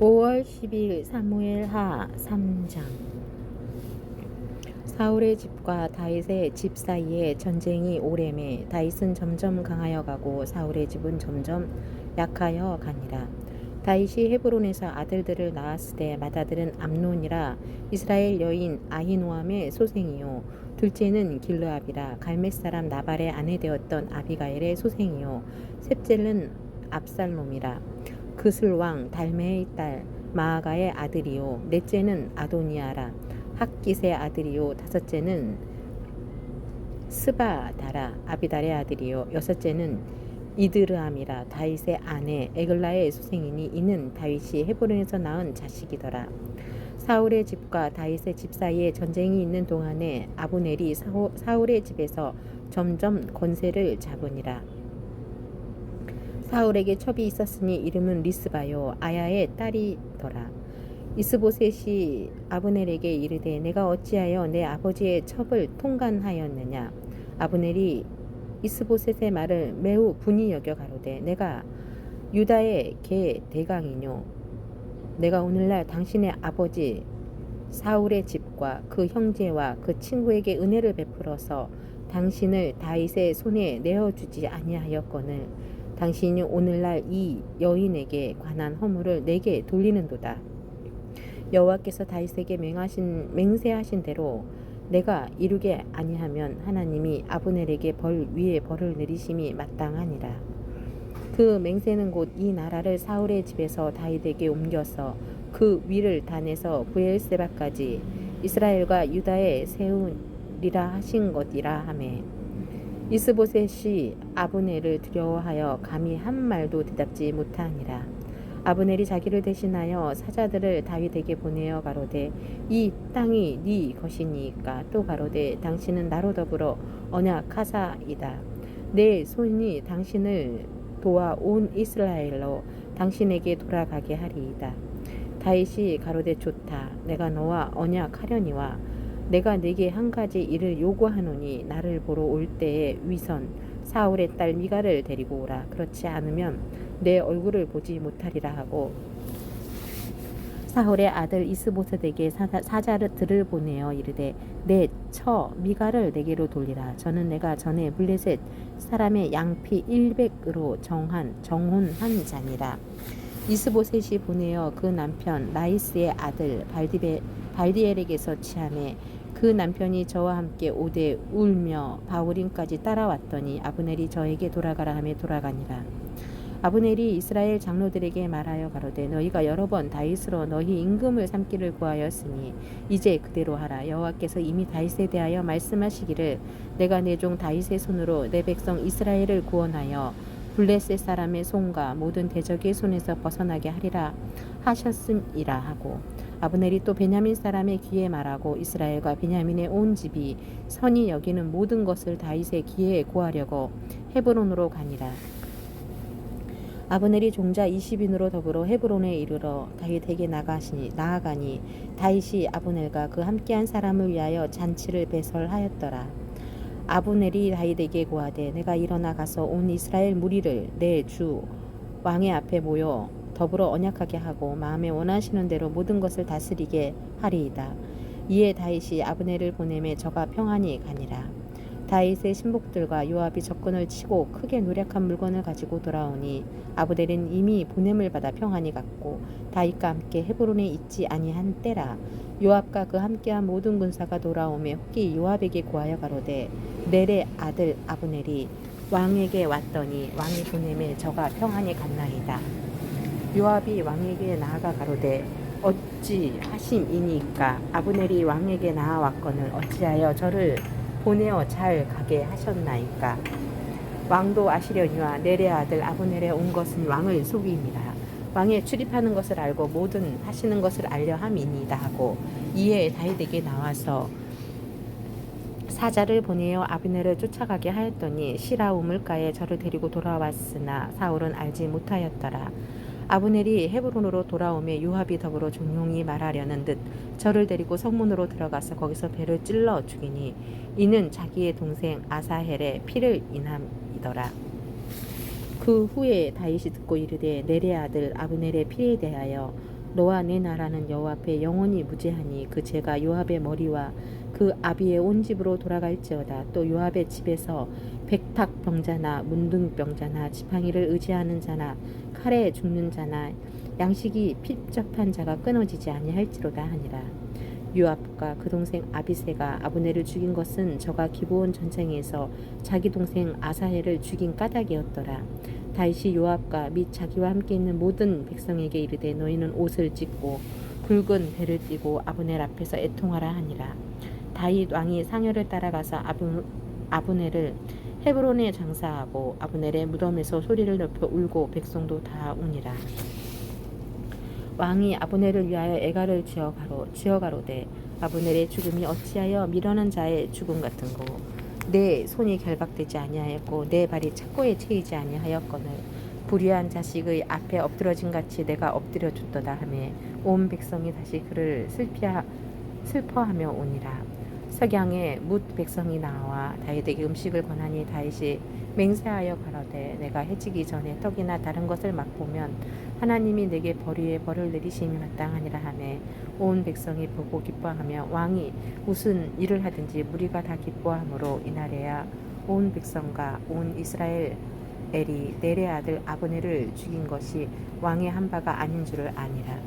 5월 10일 사무엘 하 3장. 사울의 집과 다윗의 집 사이에 전쟁이 오래매 다윗은 점점 강하여 가고 사울의 집은 점점 약하여 가니라. 다윗이 헤브론에서 아들들을 낳았을 때 맏아들은 암논이라 이스라엘 여인 아히노함의 소생이요. 둘째는 길르압이라 갈멧 사람 나발의 아내 되었던 아비가일의 소생이요. 셋째는 압살롬이라 그슬 왕 달메의 딸 마아가의 아들이요. 넷째는 아도니아라. 학깃의 아들이요. 다섯째는 스바다라 아비달의 아들이요. 여섯째는 이드르함이라. 다윗의 아내 에글라의 소생이니 이는 다윗이 헤브론에서 낳은 자식이더라. 사울의 집과 다윗의 집 사이에 전쟁이 있는 동안에 아브넬이 사울의 집에서 점점 권세를 잡으니라 사울에게 첩이 있었으니 이름은 리스바요. 아야의 딸이더라. 이스보셋이 아브넬에게 이르되 내가 어찌하여 내 아버지의 첩을 통간하였느냐? 아브넬이 이스보셋의 말을 매우 분이 여겨 가로되 내가 유다의 개 대강이뇨. 내가 오늘날 당신의 아버지 사울의 집과 그 형제와 그 친구에게 은혜를 베풀어서 당신을 다윗의 손에 내어 주지 아니하였거늘 당신이 오늘날 이 여인에게 관한 허물을 내게 돌리는도다. 여호와께서 다윗에게 맹하신 맹세하신 대로 내가 이루게 아니하면 하나님이 아브넬에게 벌 위에 벌을 내리심이 마땅하니라. 그 맹세는 곧 이 나라를 사울의 집에서 다윗에게 옮겨서 그 위를 단에서 부엘세바까지 이스라엘과 유다에 세우리라 하신 것이라 하매 이스보셋이 아브넬을 두려워하여 감히 한 말도 대답지 못하니라. 아브넬이 자기를 대신하여 사자들을 다윗에게 보내어 가로되 이 땅이 네 것이니까 또 가로되 당신은 나로 더불어 언약하사이다. 내 손이 당신을 도와 온 이스라엘로 당신에게 돌아가게 하리이다. 다윗이 가로되 좋다. 내가 너와 언약하려니와 내가 네게 한 가지 일을 요구하노니 나를 보러 올 때에 위선 사울의 딸 미가를 데리고 오라. 그렇지 않으면 내 얼굴을 보지 못하리라 하고 사울의 아들 이스보셋에게 사자- 사자들을 보내어 이르되 내처 미가를 내게로 돌리라. 저는 내가 전에 블레셋 사람의 양피 100으로 정한 정혼한 자니라. 이스보셋이 보내어 그 남편 라이스의 아들 발디베, 발디엘에게서 취함해 그 남편이 저와 함께 오되 울며 바울임까지 따라왔더니 아브넬이 저에게 돌아가라 하며 돌아가니라. 아브넬이 이스라엘 장로들에게 말하여 가로되 너희가 여러 번 다윗으로 너희 임금을 삼기를 구하였으니 이제 그대로 하라 여호와께서 이미 다윗에 대하여 말씀하시기를 내가 내 종 다윗의 손으로 내 백성 이스라엘을 구원하여 블레셋 사람의 손과 모든 대적의 손에서 벗어나게 하리라 하셨음이라 하고 아브넬이 또 베냐민 사람의 귀에 말하고 이스라엘과 베냐민의 온 집이 선이 여기는 모든 것을 다윗의 귀에 구하려고 헤브론으로 가니라 아브넬이 종자 20인으로 더불어 헤브론에 이르러 다윗에게 나가시니 나아가니 다윗이 아브넬과 그 함께한 사람을 위하여 잔치를 배설하였더라. 아브넬이 다윗에게 고하되 내가 일어나 가서 온 이스라엘 무리를 내 주 왕의 앞에 모여 더불어 언약하게 하고 마음에 원하시는 대로 모든 것을 다스리게 하리이다. 이에 다윗이 아브넬을 보내매 저가 평안히 가니라. 다윗의 신복들과 요압이 적군을 치고 크게 노력한 물건을 가지고 돌아오니 아브델은 이미 보냄을 받아 평안히 갔고 다윗과 함께 헤브론에 있지 아니한 때라 요압과 그 함께한 모든 군사가 돌아오매 혹기 요압에게 고하여 가로되 넬의 아들 아브넬이 왕에게 왔더니 왕이 보냄에 저가 평안히 갔나이다 요압이 왕에게 나아가 가로되 어찌 하심이니까 아브넬이 왕에게 나아왔거늘 어찌하여 저를 보내어 잘 가게 하셨나이까? 왕도 아시려니와 넬의 아들 아브넬에 온 것은 왕을 속임이라. 왕의 출입하는 것을 알고 모든 하시는 것을 알려 함이니이다 하고 이에 다윗에게 나와서 사자를 보내어 아브넬을 쫓아가게 하였더니 시라 우물가에 저를 데리고 돌아왔으나 사울은 알지 못하였더라 아브넬이 헤브론으로 돌아오며 요압이 더불어 종용이 말하려는 듯 저를 데리고 성문으로 들어가서 거기서 배를 찔러 죽이니 이는 자기의 동생 아사헬의 피를 인함이더라. 그 후에 다윗이 듣고 이르되 넬의 아들 아브넬의 피에 대하여 너와 내 나라는 여호와 앞에 영원히 무죄하니 그 죄가 요압의 머리와 그 아비의 온 집으로 돌아갈지어다 또 요압의 집에서 백탁 병자나 문둥 병자나 지팡이를 의지하는 자나 칼에 죽는 자나 양식이 핍접한 자가 끊어지지 아니할지로다 하니라. 요압과 그 동생 아비세가 아브네를 죽인 것은 저가 기브온 전쟁에서 자기 동생 아사헬을 죽인 까닭이었더라. 다윗이 요압과 및 자기와 함께 있는 모든 백성에게 이르되 너희는 옷을 찢고 굵은 배를 띠고 아브넬 앞에서 애통하라 하니라. 다윗 왕이 상여를 따라가서 아브, 아브넬을 헤브론에 장사하고 아브넬의 무덤에서 소리를 높여 울고 백성도 다 우니라. 왕이 아브넬을 위하여 애가를 지어 가로 지어 가로되 아브넬의 죽음이 어찌하여 미련한 자의 죽음 같은고 내 손이 결박되지 아니하였고 내 발이 착고에 채이지 아니하였거늘 불의한 자식의 앞에 엎드러진 같이 내가 엎드려 줬도다 하매 온 백성이 다시 그를 슬피하 슬퍼하며 오니라 석양에 뭇 백성이 나와 다윗에게 음식을 권하니 다윗이 맹세하여 가로되 내가 해지기 전에 떡이나 다른 것을 맛보면 하나님이 내게 벌위에 벌을 내리심이 마땅하니라 하매 온 백성이 보고 기뻐하며 왕이 무슨 일을 하든지 무리가 다 기뻐하므로 이날에야 온 백성과 온 이스라엘 엘이 내레 아들 아브네를 죽인 것이 왕의 한 바가 아닌 줄을 아니라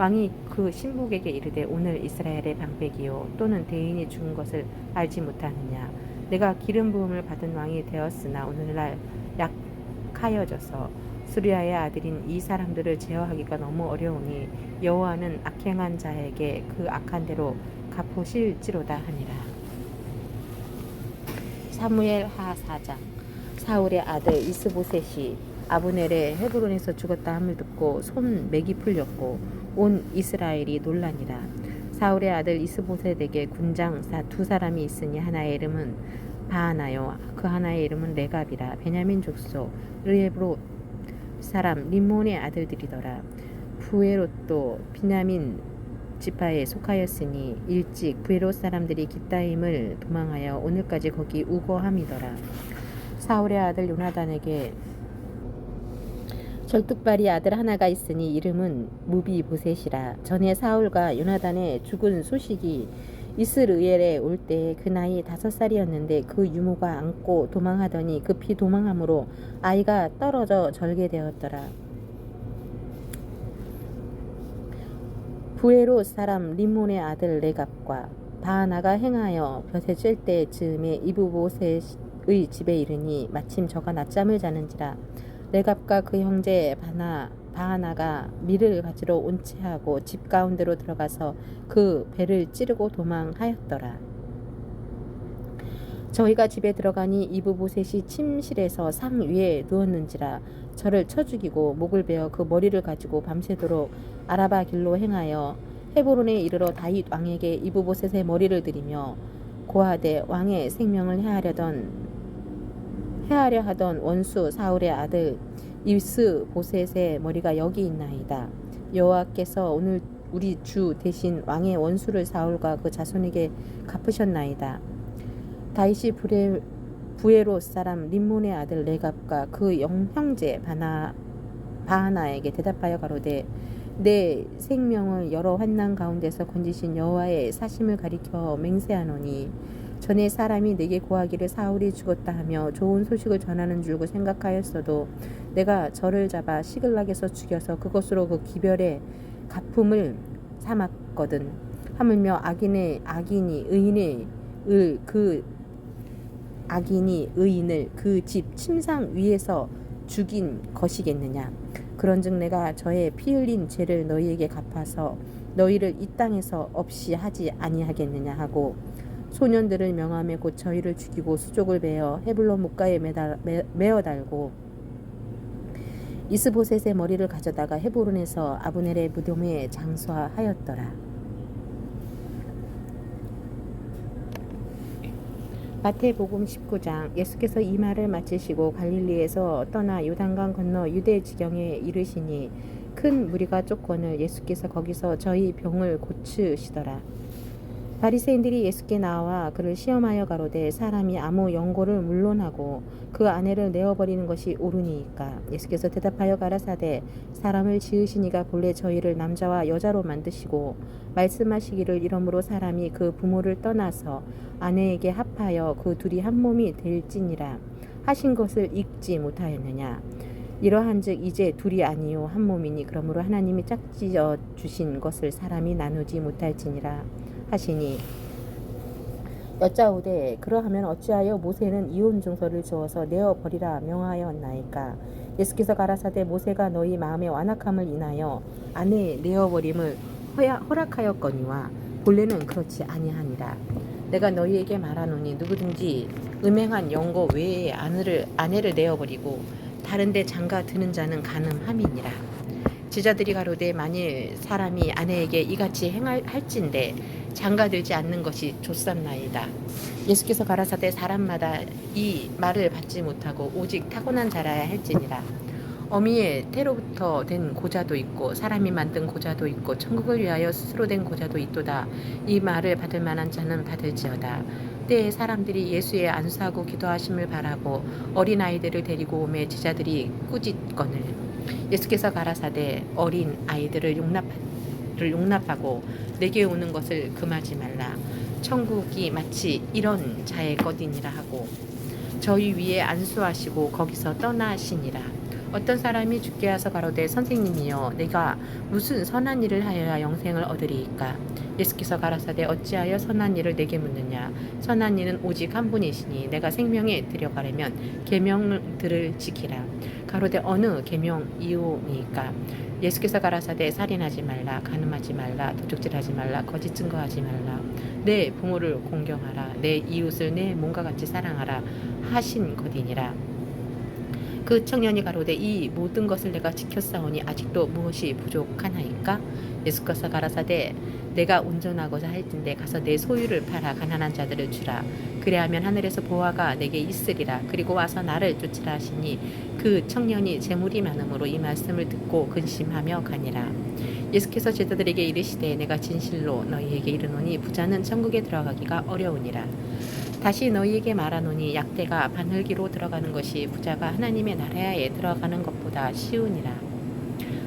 왕이 그 신복에게 이르되 오늘 이스라엘의 방백이요. 또는 대인이 죽은 것을 알지 못하느냐. 내가 기름 부음을 받은 왕이 되었으나 오늘날 약하여져서 수리아의 아들인 이 사람들을 제어하기가 너무 어려우니 여호와는 악행한 자에게 그 악한 대로 갚으실지로다 하니라. 사무엘 하 4장 사울의 아들 이스보셋이 아브넬의 헤브론에서 죽었다 함을 듣고 손 맥이 풀렸고 온 이스라엘이 논란이라. 사울의 아들 이스보셋에게 군장사 두 사람이 있으니 하나의 이름은 바하나요. 그 하나의 이름은 레갑이라. 베냐민 족속 르에브로 사람 림몬의 아들들이더라. 부에롯도 비냐민 지파에 속하였으니 일찍 부에롯 사람들이 기타임을 도망하여 오늘까지 거기 우거함이더라. 사울의 아들 요나단에게 절뚝발이 아들 하나가 있으니 이름은 무비보셋이라 전에 사울과 요나단의 죽은 소식이 이스르엘에 올 때 그 나이 다섯 살이었는데 그 유모가 안고 도망하더니 급히 도망함으로 아이가 떨어져 절게 되었더라. 부에로 사람 림몬의 아들 레갑과 바하나가 행하여 벼에 찔때 즈음에 이브보셋의 집에 이르니 마침 저가 낮잠을 자는지라 레갑과 그 형제 바나 바하나가 밀을 가지러 온 채하고 집 가운데로 들어가서 그 배를 찌르고 도망하였더라. 저희가 집에 들어가니 이브보셋이 침실에서 상 위에 누웠는지라 저를 쳐 죽이고 목을 베어 그 머리를 가지고 밤새도록 아라바 길로 행하여 헤브론에 이르러 다윗 왕에게 이브보셋의 머리를 들이며 고하되 왕의 생명을 해하려던 해하려 하던 원수 사울의 아들 이스 보셋의 머리가 여기 있나이다. 여호와께서 오늘 우리 주 대신 왕의 원수를 사울과 그 자손에게 갚으셨나이다. 다윗이 부레, 부에로 사람 림몬의 아들 레갑과 그 형제 바나 바하나에게 대답하여 가로되 내 생명을 여러 환난 가운데서 건지신 여호와의 사심을 가리켜 맹세하노니 전에 사람이 내게 고하기를 사울이 죽었다 하며 좋은 소식을 전하는 줄고 생각하였어도 내가 저를 잡아 시글락에서 죽여서 그것으로 그 기별의 가품을 삼았거든. 하물며 악인의 악인이 의인의 을 그 악인이 의인을 그 집 침상 위에서 죽인 것이겠느냐. 그런즉 내가 저의 피 흘린 죄를 너희에게 갚아서 너희를 이 땅에서 없이 하지 아니하겠느냐 하고 소년들을 명함에 곧 저희를 죽이고 수족을 베어 헤블론 목가에 매어 달고 이스보셋의 머리를 가져다가 헤브론에서 아브넬의 무덤에 장수하였더라. 마태복음 19장 예수께서 이 말을 마치시고 갈릴리에서 떠나 요단강 건너 유대 지경에 이르시니 큰 무리가 쫓거늘 예수께서 거기서 저희 병을 고치시더라. 바리새인들이 예수께 나와 그를 시험하여 가로되 사람이 아무 연고를 물론하고 그 아내를 내어버리는 것이 옳으니이까. 예수께서 대답하여 가라사대 사람을 지으시니가 본래 저희를 남자와 여자로 만드시고 말씀하시기를 이러므로 사람이 그 부모를 떠나서 아내에게 합하여 그 둘이 한 몸이 될지니라 하신 것을 읽지 못하였느냐 이러한즉 이제 둘이 아니요 한 몸이니 그러므로 하나님이 짝지어 주신 것을 사람이 나누지 못할지니라 하시니. 여짜오되 그러하면 어찌하여 모세는 이혼 증서를 주어서 내어 버리라 명하였나이까? 예수께서 가라사대 모세가 너희 마음의 완악함을 인하여 아내의 내어 버림을 허락하였거니와 본래는 그렇지 아니하니라. 내가 너희에게 말하노니 누구든지 음행한 영거 외에 아내를 아내를 내어 버리고 다른데 장가 드는 자는 가늠함이니라 제자들이 가로되 만일 사람이 아내에게 이같이 행할진대 장가들지 않는 것이 좋삼나이다. 예수께서 가라사대 사람마다 이 말을 받지 못하고 오직 타고난 자라야 할지니라. 어미의 태로부터 된 고자도 있고 사람이 만든 고자도 있고 천국을 위하여 스스로 된 고자도 있도다. 이 말을 받을 만한 자는 받을지어다. 때에 사람들이 예수의 안수하고 기도하심을 바라고 어린 아이들을 데리고 오매 제자들이 꾸짖거늘 예수께서 가라사대 어린 아이들을 용납 를 용납하고 내게 오는 것을 금하지 말라. 천국이 마치 이런 자의 것이니라 하고 저희 위에 안수하시고 거기서 떠나시니라. 어떤 사람이 죽게 하서 가로되 선생님이여 내가 무슨 선한 일을 하여야 영생을 얻으리이까? 예수께서 가라사대 어찌하여 선한 일을 내게 묻느냐? 선한 일은 오직 한 분이시니 내가 생명에 들여가려면 계명들을 지키라. 가로되 어느 계명이오니까? 예수께서 가라사대 살인하지 말라 간음하지 말라 도둑질하지 말라 거짓 증거하지 말라. 내 부모를 공경하라. 내 이웃을 내 몸과 같이 사랑하라 하신 것이니라 그 청년이 가로되 이 모든 것을 내가 지켰사오니 아직도 무엇이 부족하나이까? 예수께서 가라사대 내가 운전하고자 할진대 가서 내 소유를 팔아 가난한 자들을 주라. 그래하면 하늘에서 보화가 내게 있으리라. 그리고 와서 나를 쫓으라 하시니 그 청년이 재물이 많음으로 이 말씀을 듣고 근심하며 가니라. 예수께서 제자들에게 이르시되 내가 진실로 너희에게 이르노니 부자는 천국에 들어가기가 어려우니라 다시 너희에게 말하노니 약대가 바늘기로 들어가는 것이 부자가 하나님의 나라에 들어가는 것보다 쉬우니라.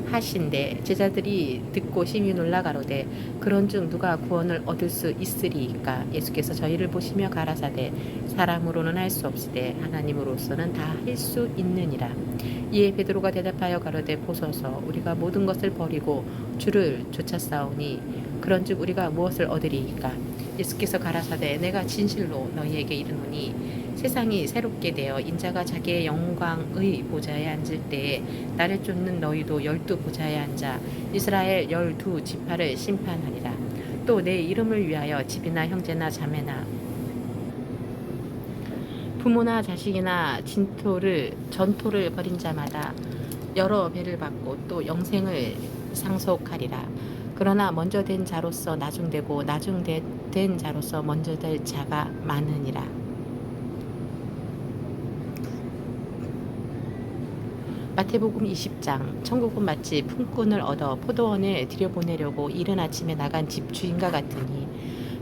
하신데 제자들이 듣고 심히 놀라 가로되 그런즉 누가 구원을 얻을 수 있으리이까? 예수께서 저희를 보시며 가라사대 사람으로는 할 수 없으되 하나님으로서는 다 할 수 있느니라. 이에 베드로가 대답하여 가로되 보소서 우리가 모든 것을 버리고 주를 쫓아싸우니 그런즉 우리가 무엇을 얻으리이까 예수께서 가라사대 내가 진실로 너희에게 이르노니 세상이 새롭게 되어 인자가 자기의 영광의 보좌에 앉을 때에 나를 쫓는 너희도 열두 보좌에 앉아 이스라엘 열두 지파를 심판하리라. 또 내 이름을 위하여 집이나 형제나 자매나 부모나 자식이나 진토를 전토를 벌인 자마다 여러 배를 받고 또 영생을 상속하리라. 그러나 먼저 된 자로서 나중되고 나중된 자로서 먼저 될 자가 많으니라. 마태복음 20장 천국은 마치 품꾼을 얻어 포도원에 들여보내려고 이른 아침에 나간 집주인과 같으니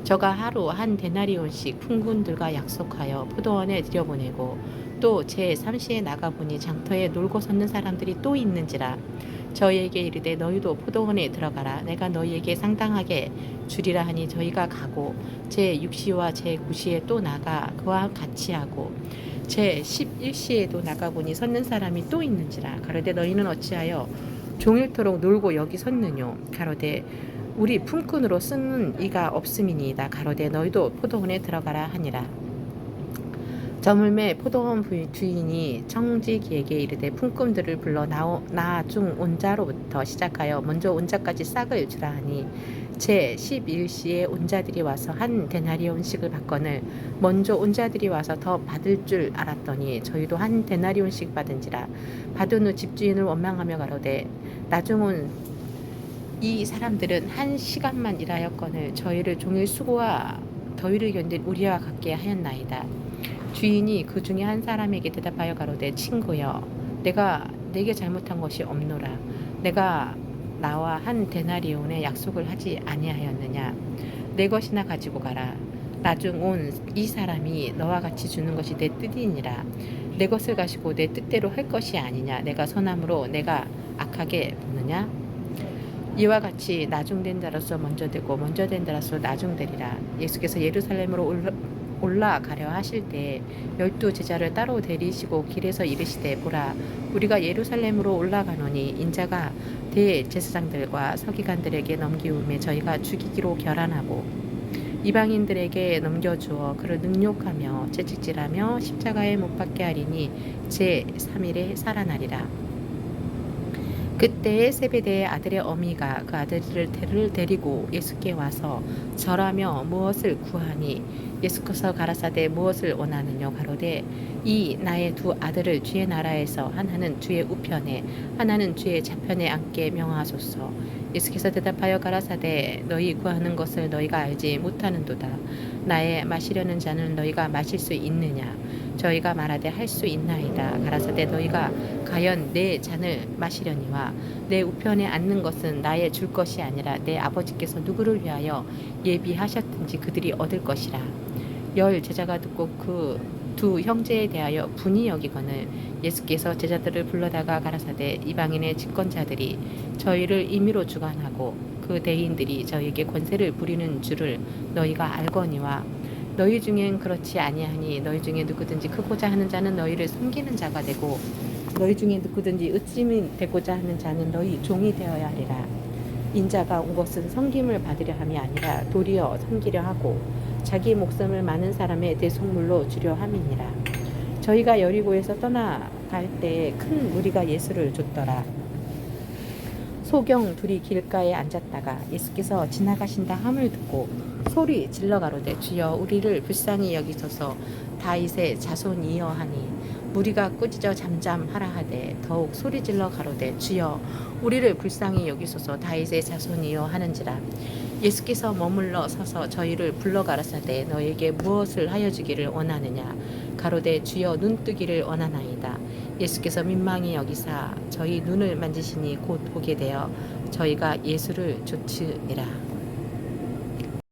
저가 하루 한 데나리온씩 품꾼들과 약속하여 포도원에 들여보내고 또 제 3시에 나가보니 장터에 놀고 섰는 사람들이 또 있는지라 저희에게 이르되 너희도 포도원에 들어가라. 내가 너희에게 상당하게 주리라 하니 저희가 가고 제 6시와 제 9시에 또 나가 그와 같이 하고 제 11시에도 나가 보니 섰는 사람이 또 있는지라. 가로되 너희는 어찌하여 종일토록 놀고 여기 섰느뇨? 가로되 우리 품꾼으로 쓰는 이가 없음이니이다. 가로되 너희도 포도원에 들어가라 하니라 저물매 포도원 주인이 청지기에게 이르되 품꾼들을 불러 나중 온자로부터 시작하여 먼저 온자까지 싹을 주라 하니 제 11시에 온자들이 와서 한 데나리온씩을 받거늘 먼저 온자들이 와서 더 받을 줄 알았더니 저희도 한 데나리온씩 받은지라 받은 후 집주인을 원망하며 가로되 나중은 이 사람들은 한 시간만 일하였거늘 저희를 종일 수고와 더위를 견딘 우리와 같게 하였나이다. 주인이 그 중에 한 사람에게 대답하여 가로되 친구여 내가 내게 잘못한 것이 없노라 내가 나와 한 데나리온의 약속을 하지 아니하였느냐 내 것이나 가지고 가라. 나중 온 이 사람이 너와 같이 주는 것이 내 뜻이니라. 내 것을 가지고 내 뜻대로 할 것이 아니냐. 내가 선함으로 내가 악하게 보느냐. 이와 같이 나중된 자로서 먼저 되고 먼저 된 자로서 나중되리라. 예수께서 예루살렘으로 올라, 올라가려 하실 때 열두 제자를 따로 데리시고 길에서 이르시되 보라 우리가 예루살렘으로 올라가노니 인자가 대제사장들과 서기관들에게 넘기움에 저희가 죽이기로 결안하고 이방인들에게 넘겨주어 그를 능욕하며 채찍질하며 십자가에 못 박게 하리니 제 3일에 살아나리라. 그때에 세베대의 아들의 어미가 그 아들을 를 데리고 예수께 와서 절하며 무엇을 구하니? 예수께서 가라사대 무엇을 원하느냐 가로되 이 나의 두 아들을 주의 나라에서 하나는 주의 우편에 하나는 주의 좌편에 앉게 명하소서. 예수께서 대답하여 가라사대 너희 구하는 것을 너희가 알지 못하는도다. 나의 마시려는 잔을 너희가 마실 수 있느냐 저희가 말하되 할 수 있나이다. 가라사대 너희가 과연 내 잔을 마시려니와 내 우편에 앉는 것은 나의 줄 것이 아니라 내 아버지께서 누구를 위하여 예비하셨든지 그들이 얻을 것이라. 열 제자가 듣고 그 두 형제에 대하여 분이 여기거늘 예수께서 제자들을 불러다가 가라사대 이방인의 집권자들이 저희를 임의로 주관하고 그 대인들이 저희에게 권세를 부리는 줄을 너희가 알거니와 너희 중엔 그렇지 아니하니 너희 중에 누구든지 크고자 하는 자는 너희를 섬기는 자가 되고 너희 중에 누구든지 의심이 되고자 하는 자는 너희 종이 되어야 하리라. 인자가 온 것은 섬김을 받으려 함이 아니라 도리어 섬기려 하고 자기 목숨을 많은 사람의 대속물로 주려 함이니라. 저희가 여리고에서 떠나갈 때에 큰 무리가 예수를 줬더라 소경 둘이 길가에 앉았다가 예수께서 지나가신다 함을 듣고 소리 질러 가로되 주여 우리를 불쌍히 여기소서. 다윗의 자손이여 하니 무리가 꾸짖어 잠잠하라 하되 더욱 소리 질러 가로되 주여 우리를 불쌍히 여기소서. 다윗의 자손이여 하는지라. 예수께서 머물러 서서 저희를 불러 가라사대 너에게 무엇을 하여 주기를 원하느냐? 가로되 주여 눈뜨기를 원하나이다 예수께서 민망히 여기사 저희 눈을 만지시니 곧 보게 되어 저희가 예수를 좇으니라